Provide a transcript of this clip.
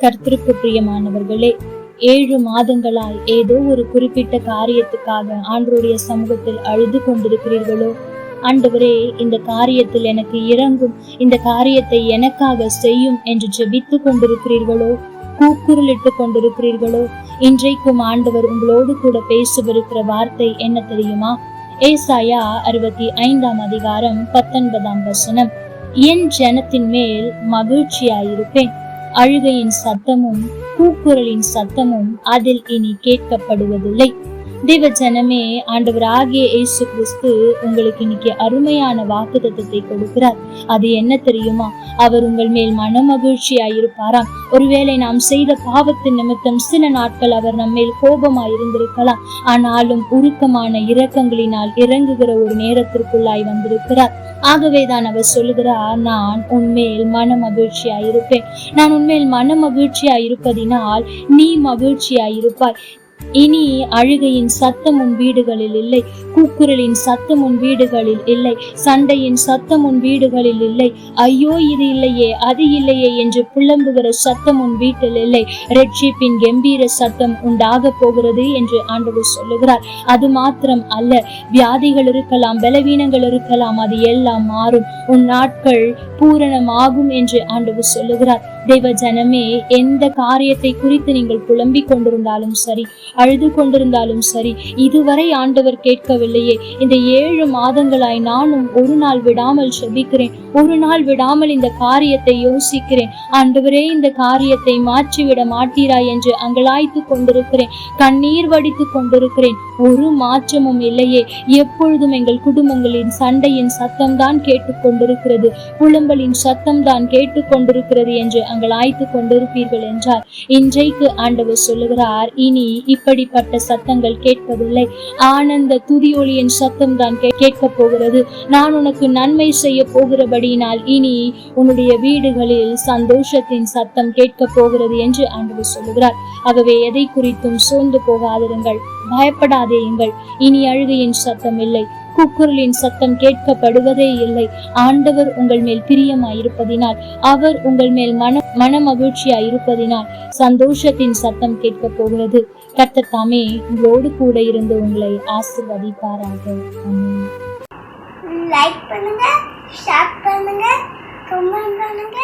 கர்த்தருக்கு பிரியமானவர்களே ஏழு மாதங்களாய் ஏதோ ஒரு குறிப்பிட்ட காரியத்துக்காக ஆண்டருடைய சமூகத்தில் அழுது கொண்டிருக்கிறீர்களோ? ஆண்டவரே இந்த காரியத்தில் எனக்கு இறங்கும் இந்த காரியத்தை எனக்காக செய்யும் என்று ஜெபித்து கொண்டிருக்கிறீர்களோ? கூக்குரலிட்டு கொண்டிருக்கிறீர்களோ? இன்றைக்கும் ஆண்டவர் உங்களோடு கூட பேசவிருக்கிற வார்த்தை என்ன தெரியுமா? ஏசாயா அறுபத்தி ஐந்தாம் அதிகாரம் பத்தொன்பதாம் வசனம். என் ஜனத்தின் மேல் மகிழ்ச்சியாயிருப்பேன். அழுகையின் சத்தமும் கூக்குரலின் சத்தமும் அதில் இனி கேட்கப்படுவதில்லை. தேவ ஜனமே ஆண்டவராகிய இயேசு கிறிஸ்து உங்களுக்கு இன்னைக்கு அருமையான வாக்குத்தத்தத்தை கொடுக்கிறார். அது என்ன தெரியுமா? அவர் உங்கள் மேல் மன மகிழ்ச்சியாயிருப்பாராம் ஒருவேளை நாம் செய்த பாவத்தின் நிமித்தம் சில நாட்கள் அவர் நம்மேல் கோபமாய் இருந்திருக்கலாம் ஆனாலும் உருக்கமான இரக்கங்களினால் இறங்குகிற ஒரு நேரத்திற்குள்ளாய் வந்திருக்கிறார். ஆகவேதான் அவர் சொல்லுகிறார் நான் உன்மேல் மன மகிழ்ச்சியா இருப்பேன் நான் உன்மேல் மன மகிழ்ச்சியா இருப்பதினால் நீ மகிழ்ச்சியாயிருப்பாய். இனி அழுகையின் சத்தம் உன் வீடுகளில் இல்லை கூக்குரலின் சத்தம் உன் வீடுகளில் இல்லை சண்டையின் சத்தம் உன் வீடுகளில் இல்லை. ஐயோ இது இல்லையே அது இல்லையே என்று புலம்புகிற சத்தம் உன் வீட்டில் இல்லை. ரெட்ஷிப்பின் கம்பீர சத்தம் உண்டாக போகிறது என்று ஆண்டவர் சொல்லுகிறார். அது மாத்திரம் அல்ல வியாதிகள் இருக்கலாம் பலவீனங்கள் இருக்கலாம் அது எல்லாம் மாறும். உன் நாட்கள் பூரணமாகும் என்று ஆண்டவர் சொல்லுகிறார். தெய்வ ஜனமே எந்த காரியத்தை குறித்து நீங்கள் புலம்பிக் கொண்டிருந்தாலும் சரி அழுது கொண்டிருந்தாலும் சரி இதுவரை ஆண்டவர் கேட்கவில்லையே. இந்த ஏழு மாதங்களாய் நானும் ஒரு நாள் விடாமல் செபிக்கிறேன். ஒரு நாள் விடாமல் இந்த காரியத்தை யோசிக்கிறேன். ஆண்டவரே இந்த காரியத்தை மாற்றிவிட மாட்டீரா என்று அங்கலாய்த்து கொண்டிருக்கிறேன். கண்ணீர் வடித்து கொண்டிருக்கிறேன். ஒரு மாற்றமும் இல்லையே. எப்பொழுதும் எங்கள் குடும்பங்களின் சண்டையின் சத்தம்தான் கேட்டுக்கொண்டிருக்கிறது. புலம்பலின் சத்தம்தான் கேட்டுக்கொண்டிருக்கிறது என்று அங்கலாய்த்து கொண்டிருப்பீர்கள் என்றார். இன்றைக்கு ஆண்டவர் சொல்லுகிறார் இனி இப்படிப்பட்ட சத்தங்கள் கேட்பதில்லை. ஆனந்த துதியொலியின் சத்தம் தான் கேட்க போகிறது. நான் உனக்கு நன்மை செய்ய போகிறபடியினால் இனி உன்னுடைய வீடுகளில் சந்தோஷத்தின் சத்தம் கேட்க போகிறது என்று ஆண்டவர் சொல்லுகிறார். ஆகவே எதை குறித்தும் சோர்ந்து போகாதிருங்கள். பயப்படாதேயுங்கள் இனி அழுகையின் சத்தம் இல்லை. கூக்குரலின் சத்தம் கேட்கப்படுவதே இல்லை. ஆண்டவர் உங்கள் மேல் பிரியமாயிருப்பதினால் அவர் உங்கள் மேல் மன மன மகிழ்ச்சியாயிருப்பதினால் சந்தோஷத்தின் சத்தம் கேட்க போகிறது கர்த்தர் தாமே உங்களோடு கூட இருந்து உங்களை ஆசிர்வதிப்பாராக. லைக் பண்ணுங்க ஷேர் பண்ணுங்க கமெண்ட் பண்ணுங்க.